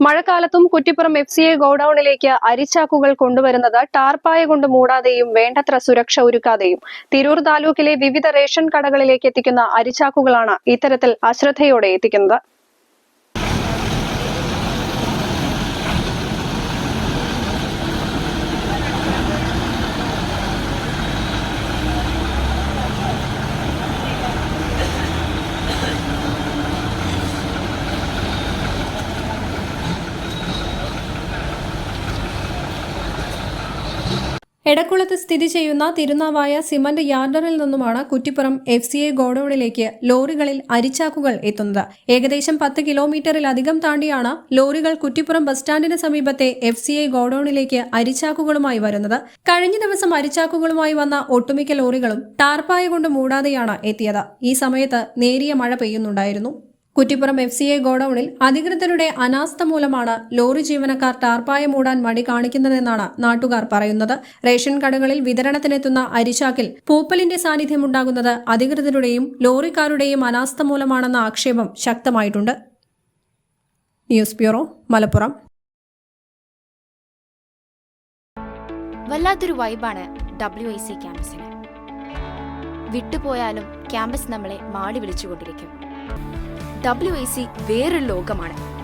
മഴക്കാലത്തും Kuttippuram F C A ഗോഡൌണിലേക്ക് അരിച്ചാക്കുകൾ കൊണ്ടുവരുന്നത് ടാർപ്പായ കൊണ്ട് മൂടാതെയും വേണ്ടത്ര സുരക്ഷ ഒരുക്കാതെയും. തിരൂർ താലൂക്കിലെ വിവിധ റേഷൻ കടകളിലേക്ക് എത്തിക്കുന്ന അരിച്ചാക്കുകളാണ് ഇത്തരത്തിൽ അശ്രദ്ധയോടെ എത്തിക്കുന്നത്. എടക്കുളത്ത് സ്ഥിതി ചെയ്യുന്ന തിരുനാവായ സിമന്റ് യാർഡറിൽ നിന്നുമാണ് കുറ്റിപ്പുറം എഫ് സി എ ഗോഡൌണിലേക്ക് ലോറികളിൽ അരിച്ചാക്കുകൾ എത്തുന്നത്. ഏകദേശം പത്ത് കിലോമീറ്ററിലധികം താണ്ടിയാണ് ലോറികൾ കുറ്റിപ്പുറം ബസ് സ്റ്റാൻഡിന് സമീപത്തെ എഫ് സി എ ഗോഡൌണിലേക്ക് അരിച്ചാക്കുകളുമായി വരുന്നത്. കഴിഞ്ഞ ദിവസം അരിച്ചാക്കുകളുമായി വന്ന ഒട്ടുമിക്ക ലോറികളും ടാർപ്പായ കൊണ്ട് മൂടാതെയാണ് എത്തിയത്. ഈ സമയത്ത് നേരിയ മഴ പെയ്യുന്നുണ്ടായിരുന്നു. കുറ്റിപ്പുറം എഫ് സി എ ഗോഡൌണിൽ അധികൃതരുടെ അനാസ്ഥ മൂലമാണ് ലോറി ജീവനക്കാർ ടാർപ്പായ മൂടാൻ മടി കാണിക്കുന്നതെന്നാണ് നാട്ടുകാർ പറയുന്നത്. റേഷൻ കടകളിൽ വിതരണത്തിനെത്തുന്ന അരിശാക്കിൽ പൂപ്പലിന്റെ സാന്നിധ്യമുണ്ടാകുന്നത് അധികൃതരുടെയും ലോറിക്കാരുടെയും അനാസ്ഥ മൂലമാണെന്ന ആക്ഷേപം ശക്തമായിട്ടുണ്ട്. News bureau Malappuram. വല്ലാത്തൊരു വൈബാണ് ഡബ്ല്യു ഐ സി ക്യാമ്പസിന് വിട്ടുപോയാലും ക്യാമ്പസ് നമ്മളെ മാടി വിളിച്ചുകൊണ്ടിരിക്കും. ഡബ്ല്യു ഐ സി വേറൊരു ലോകമാണ്.